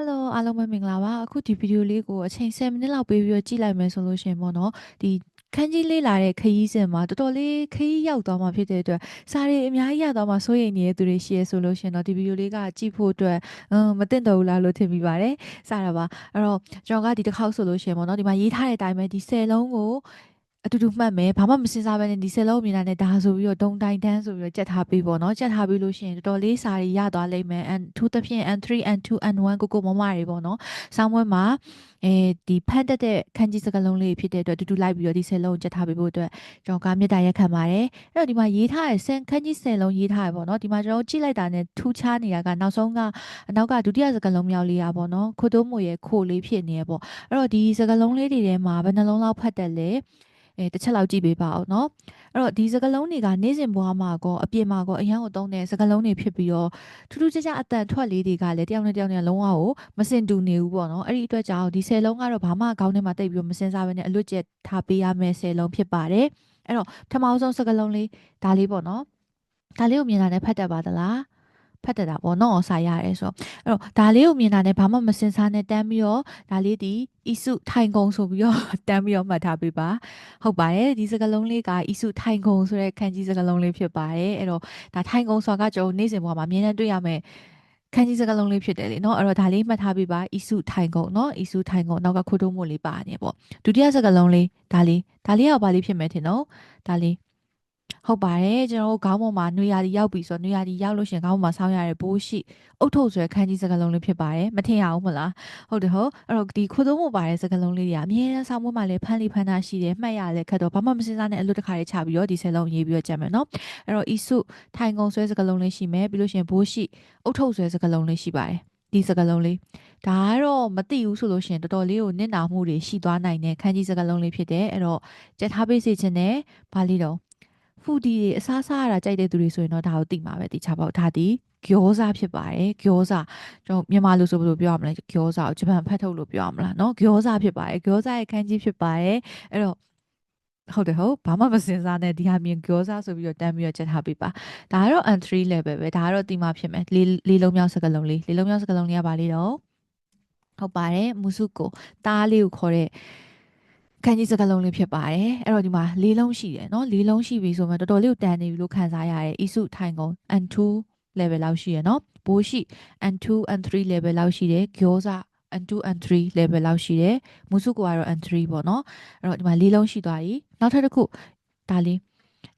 Hello အားလုံးပဲမင်္ဂလာပါအခုဒီဗီဒီယိုလေးကိုအချိန်10မိနစ်လောက်ပေးပြီးတော့ကြည့်လိုက်မယ်ဆိုလို့ရှိရင်ပေါ့နော်ဒီခန်းကြီးလေးလာတဲ့ခရီးစဉ်မှာတော်တော်လေးခရီးရောက်သွားမှာဖြစ်တဲ့အတွက်စားရီအများကြီးရသွားမှာစိုးရိမ်နေတဲ့သူတွေရှိရဆိုလို့ရှိရင်တော့ဒီဗီဒီယိုလေးကကြည့်ဖို့အတွက်အမ်မတင်တော့ဘူးလားလို့ထင်မိပါတယ်စားတာပါအဲ့တော့ကျွန်တော်ကဒီတစ်ခေါက်ဆိုလို့ရှိရင်ပေါ့နော်ဒီမှာရေးထားတဲ့အတိုင်းပဲဒီ10လုံးကို အတူတူမှတ်မယ်ဘာမှမစင်စားဘဲနဲ့ဒီဆယ်လုံးမြင်တာနဲ့ဒါဆိုပြီးတော့ဒုံတိုင်းတန်းဆိုပြီးတော့ကြက်ထားပြီးပေါ့နော်ကြက်ထားပြီးလို့ရှိရင်တော်တော်လေးစာရီရသွားလိမ့်မယ် and 2သဖြင့် and 3 and 2 and 1ကိုကိုမမတွေပေါ့နော်ဆောင်းပွဲမှာအဲဒီဖတ်တတ်တဲ့ခန်းကြီးစကားလုံးလေးဖြစ်တဲ့အတွက်တူတူလိုက်ပြီးတော့ဒီဆယ်လုံးကိုကြက်ထားပြီးဖို့အတွက်ကျွန်တော်ကမြေတားရက်ခံပါတယ်အဲ့တော့ဒီမှာရေးထားတဲ့ဆန်ခန်းကြီးဆယ်လုံးရေးထားရပေါ့နော်ဒီမှာကျွန်တော်ကြည့်လိုက်တာနဲ့ထူးခြားနေတာကနောက်ဆုံးကအနောက်ကဒုတိယစကားလုံးမြောက်လေးอ่ะပေါ့နော်ခိုတိုးမွေရဲ့ခိုလေးဖြစ်နေရပေါ့အဲ့တော့ဒီစကားလုံးလေးတွေထဲမှာဘယ်နှလုံးလောက်ဖတ်တယ်လဲ အဲတစ်ချက်လောက်ကြည့်ပေးပါအောင်เนาะအဲ့တော့ဒီစကလုံးတွေကနေ့စဉ်ဘဝမှာကောအပြင်မှာကောအရန်ကိုတုံးတဲ့စကလုံးတွေဖြစ်ပြီးတော့ထူးထူးခြားခြားအတန်ထွက်လေးတွေကလည်းတယောက်နဲ့တယောက်နဲ့လုံးဝကိုမစင်တူနေဘူးပေါ့နော်အဲ့ဒီအတွက်ကြောင့်ဒီဆယ်လုံးကတော့ဘာမှခေါင်းထဲမှာတိတ်ပြီးတော့မစင်စားဘဲနဲ့အလွတ်ကျက်ထားပေးရမယ့်ဆယ်လုံးဖြစ်ပါတယ်အဲ့တော့ထမအောင်ဆုံးစကလုံးလေးဒါလေးပေါ့နော်ဒါလေးကိုမြင်လာတဲ့ဖတ်တတ်ပါသလား ဖတ်တတ်တာပေါ့နော်စာရတယ်ဆိုတော့အဲ့တော့ဒါလေးကိုမြင်တာနဲ့ဘာမှမစင်စားနဲ့တန်းပြီးတော့ဒါလေးဒီအီစုထိုင်ကုံဆိုပြီးတော့တန်းပြီးတော့မှတ်ထားပေးပါဟုတ်ပါတယ်ဒီစကားလုံးလေးကအီစုထိုင်ကုံဆိုတဲ့ခန်းကြီးစကားလုံးလေးဖြစ်ပါတယ်အဲ့တော့ဒါထိုင်ကုံဆိုတာကကျွန်တော်နေ့စဉ်ဘဝမှာအမြဲတမ်းတွေ့ရမယ်ခန်းကြီးစကားလုံးလေးဖြစ်တယ်လေเนาะအဲ့တော့ဒါလေးမှတ်ထားပေးပါအီစုထိုင်ကုံเนาะအီစုထိုင်ကုံနောက်ကခိုးတိုးမို့လေးပါနေပေါ့ဒုတိယစကားလုံးလေးဒါလေးဒါလေးကဘာလေးဖြစ်မယ်ထင်တော့ဒါလေး ဟုတ်ပါတယ်ကျွန်တော်တို့ခေါင်းပေါ်မှာနှွေရာဒီရောက်ပြီဆိုတော့နှွေရာဒီရောက်လို့ရှင်ခေါင်းပေါ်မှာဆောင်းရတဲ့ဘိုးရှိအုတ်ထုတ်ဆိုတဲ့ခန်းကြီးစကားလုံးလေးဖြစ်ပါတယ်မထင်ရအောင်မလားဟုတ်တယ်ဟုတ်အဲ့တော့ဒီခိုးသုံးမှုပါတဲ့စကားလုံးလေးတွေကအမြဲတမ်းဆောင်းပွဲမှာလည်းဖန်လီဖန်တာရှိတယ်မှတ်ရလဲခက်တော့ဘာမှမစင်စားနဲ့အလွတ်တစ်ခါလေးချပြီးတော့ဒီဆယ်လုံးရေးပြီးတော့ကြက်မယ်နော်အဲ့တော့ဤစုထိုင်ကုံဆွဲစကားလုံးလေးရှိမယ်ပြီးလို့ရှင်ဘိုးရှိအုတ်ထုတ်ဆွဲစကားလုံးလေးရှိပါတယ်ဒီစကားလုံးလေးဒါကတော့မသိဘူးဆိုလို့ရှိရင်တော်တော်လေးကိုနစ်နာမှုတွေရှိသွားနိုင်တဲ့ခန်းကြီးစကားလုံးလေးဖြစ်တယ်အဲ့တော့ကြက်ထားပေးစီခြင်းနဲ့ဘာလေးတော့ ဖူဒီတွေအစားစားရတာကြိုက်တဲ့သူတွေဆိုရင်တော့ဒါကိုသိမှာပဲတိချပေါ့ဒါဒီကျောစာဖြစ်ပါတယ်ကျောစာကျွန်တော်မြန်မာလိုဆိုဘယ်လိုပြောရမလဲကျောစာကိုဂျပန်ဖတ်ထုတ်လို့ပြောရမလားเนาะကျောစာဖြစ်ပါတယ်ကျောစာရဲ့ခန်းကြီးဖြစ်ပါတယ်အဲ့တော့ဟုတ်တယ်ဟုတ်ဘာမှမစင်စားနဲ့ဒီဟာမြင်ကျောစာဆိုပြီးတော့တမ်းပြီးတော့ချက်ထားပေးပါဒါကတော့ entry level ပဲဒါကတော့ဒီမှာဖြစ်မယ်လေးလေးလုံးမြောက်စကလုံးလေးလေးလုံးမြောက်စကလုံးလေးကပါလေတော့ဟုတ်ပါတယ်မူစုကိုတားလေးကိုခေါ်တဲ့ ခန်းကြီးစကားလုံးလေးဖြစ်ပါတယ်အဲ့တော့ဒီမှာလေးလုံးရှိတယ်เนาะလေးလုံးရှိပြီဆိုမှတော်တော်လေးကိုတန်နေပြီလို့ခံစားရတယ်အီစုထိုင်ကုန် N2 level လောက်ရှိရเนาะဘိုးရှိ N2 N3 level လောက်ရှိတယ်饺子 N2 N3 level လောက်ရှိတယ်မူစုကိုကတော့ N3 ပေါ့เนาะအဲ့တော့ဒီမှာလေးလုံးရှိသွားပြီနောက်ထပ်တစ်ခုဒါလေး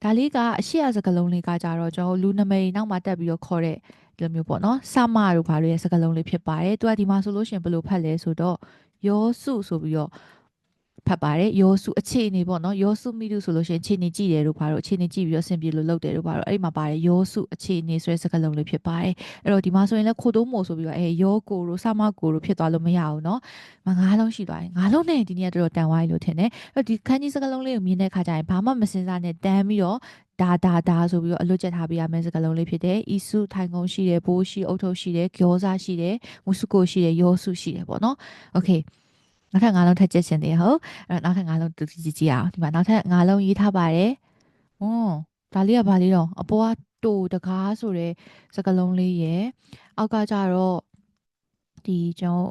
ဒါလေးကအရှိအစကလုံးလေးကကြတော့ကျွန်တော်လူနမိတ်နောက်မှာတက်ပြီးတော့ခေါ်တဲ့ဒီလိုမျိုးပေါ့နော်စမတို့ဘာလို့ရဲ့စကလုံးလေးဖြစ်ပါတယ်သူကဒီမှာဆိုလို့ရှိရင်ဘယ်လိုဖတ်လဲဆိုတော့ယောစုဆိုပြီးတော့ ဖတ်ပါတယ်ယောစုအခြေအနေပေါ့နော်ယောစုမိတုဆိုလို့ရှိရင်အခြေအနေကြည့်တယ်တို့ဘာလို့အခြေအနေကြည့်ပြီးတော့အဆင်ပြေလို့လုပ်တယ်တို့ဘာလို့အဲ့ဒီမှာပါတယ်ယောစုအခြေအနေဆိုတဲ့စကားလုံးလေးဖြစ်ပါတယ်အဲ့တော့ဒီမှာဆိုရင်လည်းခိုတိုးမို့ဆိုပြီးတော့အဲယောကိုတို့ဆမကိုတို့ဖြစ်သွားလို့မရဘူးနော်မငါးလုံးရှိသွားတယ်ငါးလုံးနဲ့ဒီနေ့ကတော့တန်သွားပြီလို့ထင်တယ်အဲ့တော့ဒီခန်းကြီးစကားလုံးလေးကိုမြင်တဲ့အခါကျရင်ဘာမှမစင်စားနဲ့တန်းပြီးတော့ဒါဒါဒါဆိုပြီးတော့အလွတ်ကျက်ထားပေးရမယ့်စကားလုံးလေးဖြစ်တယ်။ဤစုထိုင်ကုန်းရှိတယ်၊ဘိုးရှိအုတ်ထုတ်ရှိတယ်၊ဂျောစာရှိတယ်၊မုစုကိုရှိတယ်၊ယောစုရှိတယ်ပေါ့နော်။ Okay နောက်ထပ်၅လုံးထပ်ချက်ချင်တယ်ဟုတ်အဲ့တော့နောက်ထပ်၅လုံးတူတူကြည့်ကြည့်အောင်ဒီမှာနောက်ထပ်၅လုံးရေးထားပါတယ်ဟွန်းဒါလေးကဘာလေးတော့အပေါ်ကတူတကားဆိုတဲ့စကလုံးလေးရယ်အောက်ကကြတော့ဒီကျွန်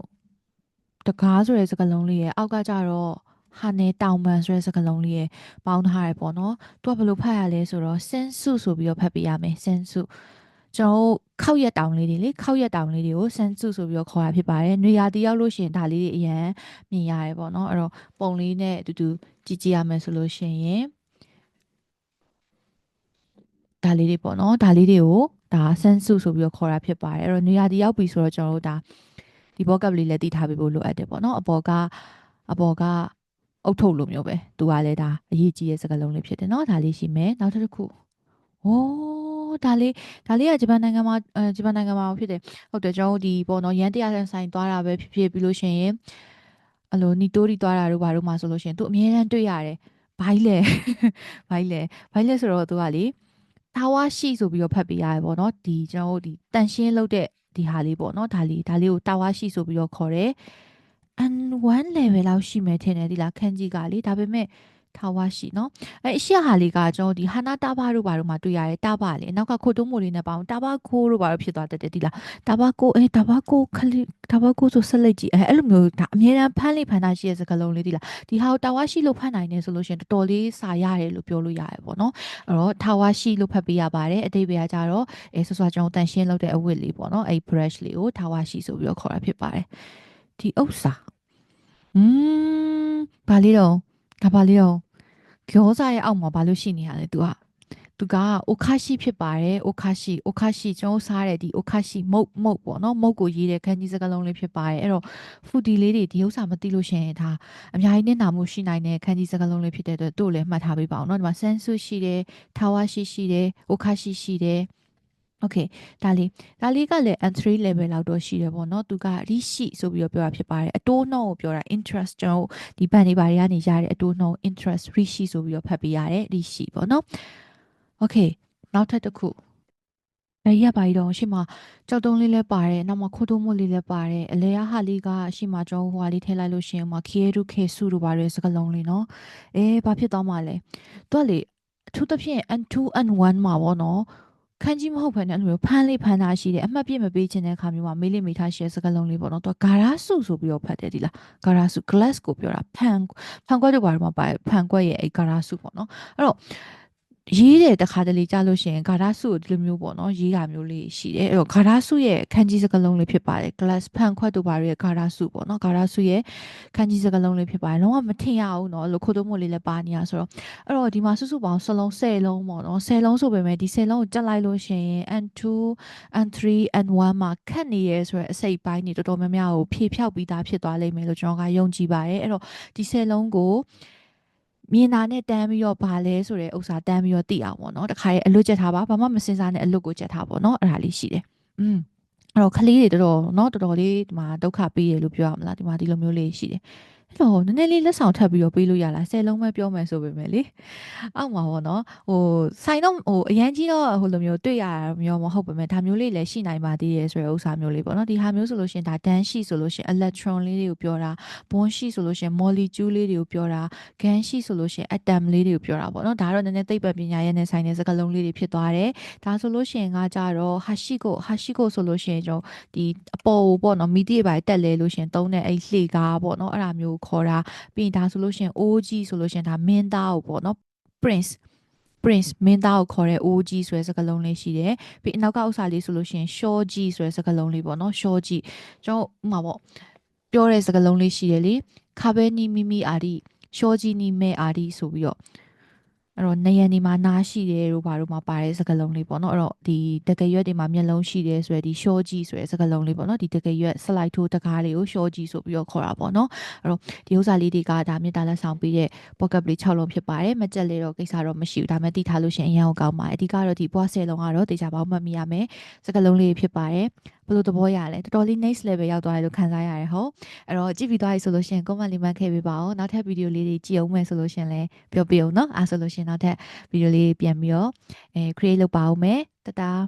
တော်တကားဆိုတဲ့စကလုံးလေးရယ်အောက်ကကြတော့ဟာနေတောင်ပန်ဆိုတဲ့စကားလုံးလေးရပေါင်းထားရပေါ့နော်။သူကဘယ်လိုဖတ်ရလဲဆိုတော့စင်စုဆိုပြီးတော့ဖတ်ပြရမယ်။စင်စု ကျွန်တော်တို့ခောက်ရက်တောင်လေးတွေလေခောက်ရက်တောင်လေးတွေကိုဆန်စုဆိုပြီးတော့ခေါ်တာဖြစ်ပါတယ်။နေရာတရောက်လို့ရှိရင်ဒါလေးတွေအရန်မြင်ရတယ်ပေါ့နော်။အဲ့တော့ပုံလေးနဲ့အတူတူကြည့်ကြည့်ရမယ်ဆိုလို့ရှိရင်ဒါလေးတွေပေါ့နော်။ဒါလေးတွေကိုဒါဆန်စုဆိုပြီးတော့ခေါ်တာဖြစ်ပါတယ်။အဲ့တော့နေရာတရောက်ပြီဆိုတော့ကျွန်တော်တို့ဒါဒီဘောကပ်လေးလည်းတည်ထားပေးဖို့လိုအပ်တယ်ပေါ့နော်။အပေါ်ကအပေါ်ကအုတ်ထုတ်လိုမျိုးပဲ။သူကလည်းဒါအရေးကြီးတဲ့စကားလုံးလေးဖြစ်တယ်နော်။ဒါလေးရှိမယ်။နောက်တစ်ခု။အိုး อ้ဒါလေးဒါလေးကဂျပန်နိုင်ငံမှာအဲဂျပန်နိုင်ငံမှာဖြစ်တယ်ဟုတ်တယ်ကျွန်တော်တို့ဒီပေါ့နော်ရန်တရားဆန်ဆိုင်သွားတာပဲဖြစ်ဖြစ်ပြီးလို့ရှိရင်အဲ့လိုနီတိုးရီသွားတာတို့ဘာတို့မှဆိုလို့ရှိရင်သူအမြဲတမ်းတွေ့ရတယ်ဘိုင်းလေဘိုင်းလေဘိုင်းလေဆိုတော့သူကလေတာဝါရှိဆိုပြီးတော့ဖတ်ပေးရတယ်ပေါ့နော်ဒီကျွန်တော်တို့ဒီတန်ရှင်းလုပ်တဲ့ဒီဟာလေးပေါ့နော်ဒါလေးဒါလေးကိုတာဝါရှိဆိုပြီးတော့ခေါ်တယ် N1 level လောက်ရှိမယ်ထင်တယ်ဒီလားခန်းကြီးကလေဒါပေမဲ့ ထာဝါရှိနော်အဲအရှိဟာလေးကကျွန်တော်ဒီဟာနာတာဘတို့ဘာတို့မှာတွေ့ရတယ်တာဘလေနောက်ကခိုတိုးမိုလေးနဲ့ပေါင်းတာဘကိုတို့ဘာတို့ဖြစ်သွားတတ်တယ်ဒီလားတာဘကိုအဲတာဘကိုခလိတာဘကိုဆိုဆက်လိုက်ကြည့်အဲအဲ့လိုမျိုးဒါအမြဲတမ်းဖမ်းလိဖမ်းတာရှိတဲ့စကားလုံးလေးဒီလားဒီဟာတာဝါရှိလို့ဖမ်းနိုင်တယ်ဆိုလို့ရှိရင်တော်တော်လေးစာရတယ်လို့ပြောလို့ရတယ်ပေါ့နော်အဲ့တော့ထာဝါရှိလို့ဖတ်ပေးရပါတယ်အတိတ်ပဲကြတော့အဲဆောဆောကျွန်တော်တန်ရှင်းလုပ်တဲ့အဝတ်လေးပေါ့နော်အဲ brush လေးကိုထာဝါရှိဆိုပြီးတော့ခေါ်တာဖြစ်ပါတယ်ဒီဥစ္စာอืมဘာလေးတော့ဒါဘာလေးတော့ ယောဇရဲ့အောက်မှာဘာလို့ရှိနေရလဲ तू อ่ะ तू ကအိုခါရှိဖြစ်ပါတယ်အိုခါရှိအိုခါရှိကျွန်တော်စားတဲ့ဒီအိုခါရှိမုတ်မုတ်ပေါ့နော်မုတ်ကိုရေးတဲ့ခန်းကြီးစကားလုံးလေးဖြစ်ပါတယ်အဲ့တော့ဖူဒီလေးတွေဒီဥစ္စာမသိလို့ရှင်ဒါအများကြီးနစ်နာမှုရှိနိုင်တဲ့ခန်းကြီးစကားလုံးလေးဖြစ်တဲ့အတွက်တို့လည်းမှတ်ထားပေးပါအောင်နော်ဒီမှာဆန်ဆုရှိတယ်ထာဝါရှိရှိတယ်အိုခါရှိရှိတယ် โอเคဒါလေးဒါလေးကလည်း N3 level လောက်တော့ရှိတယ်ပေါ့နော်သူက rishi ဆိုပြီးတော့ပြောတာဖြစ်ပါတယ်အတိုးနှုန်းကိုပြောတာ interest ကျွန်တော်ဒီဘန်တွေဘာတွေကနေရတဲ့အတိုးနှုန်း interest rishi ဆိုပြီးတော့ဖတ်ပေးရတယ် rishi ပေါ့နော်โอเคနောက်ထပ်တစ်ခုဒါကြီးကပါတော့ရှေ့မှာကြောက်တုံးလေးလည်းပါတယ်နောက်မှာခိုးတုံးမို့လေးလည်းပါတယ်အလဲရဟာလေးကရှေ့မှာကျွန်တော်ဟိုဟာလေးထည့်လိုက်လို့ရှိရင်မှာ kieru kesu တို့ပါတယ်စကလုံးလေးနော်အဲဘာဖြစ်သွားမှာလဲသူကလေအထူးသဖြင့် N2 N1 မှာပေါ့နော် ခန်းကြီးမဟုတ်ဘဲနဲ့အဲ့လိုမျိုးဖမ်းလေးဖမ်းတာရှိတယ်အမှတ်ပြမပေးခြင်းတဲ့အခါမျိုးမှာမေးလေးမေးထားရှိတဲ့စကားလုံးလေးပေါ့နော်သူကဂါရာစုဆိုပြီးတော့ဖတ်တယ်ဒီလားဂါရာစု glass ကိုပြောတာဖန်ဖန်ခွက်တို့ဘာလို့မပါဖန်ခွက်ရဲ့အဲ့ဂါရာစုပေါ့နော်အဲ့တော့ ရေးတယ်တခါတလေကြားလို့ရှိရင်ဂါရာစုကိုဒီလိုမျိုးပေါ့နော်ရေးတာမျိုးလေးရှိတယ်အဲ့တော့ဂါရာစုရဲ့ခန်းကြီးစကားလုံးလေးဖြစ်ပါတယ် glass ဖန်ခွက်တို့ဘာတွေရဲ့ဂါရာစုပေါ့နော်ဂါရာစုရဲ့ခန်းကြီးစကားလုံးလေးဖြစ်ပါတယ်လုံးဝမထင်ရဘူးနော်လို့ခိုးတုံးမို့လေးလည်းပါနေရဆိုတော့အဲ့တော့ဒီမှာစုစုပေါင်းစလုံး10လုံးပေါ့နော်10လုံးဆိုပေမဲ့ဒီ10လုံးကိုကြက်လိုက်လို့ရှိရင် N2 N3 N1 မှာခတ်နေရဲဆိုရယ်အစိပ်ပိုင်းတွေတော်တော်များများကိုဖြေဖြောက်ပြီးသားဖြစ်သွားလိမ့်မယ်လို့ကျွန်တော်ကယုံကြည်ပါတယ်အဲ့တော့ဒီ10လုံးကို မြင်တာနဲ့တန်းပြီးတော့ဗာလဲဆိုတဲ့ဥစ္စာတန်းပြီးတော့သိအောင်ပေါ့နော်တခါရဲအလွတ်ချက်ထားပါဘာမှမစင်စားနဲ့အလွတ်ကိုချက်ထားပေါ့နော်အဲ့ဒါလေးရှိတယ်อืมအဲ့တော့ကလေးတွေတော်တော်เนาะတော်တော်လေးဒီမှာဒုက္ခပေးတယ်လို့ပြောရမလားဒီမှာဒီလိုမျိုးလေးရှိတယ် အဲ့တော့နည်းနည်းလေးလက်ဆောင်ထပ်ပြီးတော့ပေးလို့ရလားဆယ်လုံးပဲပြောမယ်ဆိုပေမဲ့လေအောက်မှာပေါ့နော်ဟိုဆိုင်တော့ဟိုအရန်ကြီးတော့ဟိုလိုမျိုးတွေ့ရမျိုးမဟုတ်ပေမဲ့ဒါမျိုးလေးလည်းရှိနိုင်ပါသေးတယ်ဆိုတဲ့ဥစ္စာမျိုးလေးပေါ့နော်ဒီဟာမျိုးဆိုလို့ရှိရင်ဒါ dan ရှိဆိုလို့ရှိရင် electron လေးတွေကိုပြောတာ bond ရှိဆိုလို့ရှိရင် molecule လေးတွေကိုပြောတာ gan ရှိဆိုလို့ရှိရင် atom လေးတွေကိုပြောတာပေါ့နော်ဒါကတော့နည်းနည်းသိပ္ပံပညာရဲ့နဲ့ဆိုင်တဲ့စကားလုံးလေးတွေဖြစ်သွားတယ်ဒါဆိုလို့ရှိရင်ကကြတော့ hashiko hashiko ဆိုလို့ရှိရင်ကျွန်တော်ဒီအပေါ်ကိုပေါ့နော်မီတီတွေပါတက်လဲလို့ရှိရင်သုံးတဲ့အဲ့လှေကားပေါ့နော်အဲ့ဒါမျိုးခေါ်တာပြီးရင်ဒါဆိုလို့ရှိရင် OG ဆိုလို့ရှိရင်ဒါမင်းသားကိုပေါ့နော် prince prince မင်းသားကိုခေါ်တဲ့ OG ဆိုတဲ့စကားလုံးလေးရှိတယ်ပြီးအနောက်ကဥစ္စာလေးဆိုလို့ရှိရင် short G ဆိုတဲ့စကားလုံးလေးပေါ့နော် short G ကျွန်တော်ဥမာပေါ့ပြောတဲ့စကားလုံးလေးရှိတယ်လေခါဘဲနီမီမီအာဒီ short G နီမဲအာဒီဆိုပြီးတော့ အဲ့တော့နေရန်ဒီမှာနားရှိတယ်တို့ဘာတို့မှာပါတဲ့စကားလုံးလေးပေါ့နော်အဲ့တော့ဒီတကယ်ရွက်တွေမှာမျက်လုံးရှိတယ်ဆိုရယ်ဒီ short G ဆိုရယ်စကားလုံးလေးပေါ့နော်ဒီတကယ်ရွက် slide ထိုးတကားလေးကို short G ဆိုပြီးတော့ခေါ်တာပေါ့နော်အဲ့တော့ဒီဥစ္စာလေးတွေကဒါမြေတားလက်ဆောင်ပေးတဲ့ pocket လေး6လုံးဖြစ်ပါတယ်မကြက်လေးတော့ကိစ္စတော့မရှိဘူးဒါပေမဲ့တိထားလို့ရှိရင်အရင်အောင်ကောင်းပါတယ်အဓိကတော့ဒီပွား10လုံးကတော့တေချာပေါင်းမှတ်မိရမယ်စကားလုံးလေးဖြစ်ပါတယ် ဘယ်လိုသဘောရလဲတော်တော်လေး next level ရောက်သွားတယ်လို့ခံစားရတယ်ဟုတ်အဲ့တော့ကြည့်ပြီးသွားပြီဆိုလို့ရှိရင် comment လေးမှတ်ခဲ့ပေးပါဦးနောက်ထပ်ဗီဒီယိုလေးတွေကြည့်အောင်မယ်ဆိုလို့ရှိရင်လည်းပြောပြအောင်เนาะအားဆိုလို့ရှိရင်နောက်ထပ်ဗီဒီယိုလေးပြန်ပြီးတော့အဲ create လုပ်ပါဦးမယ်တတား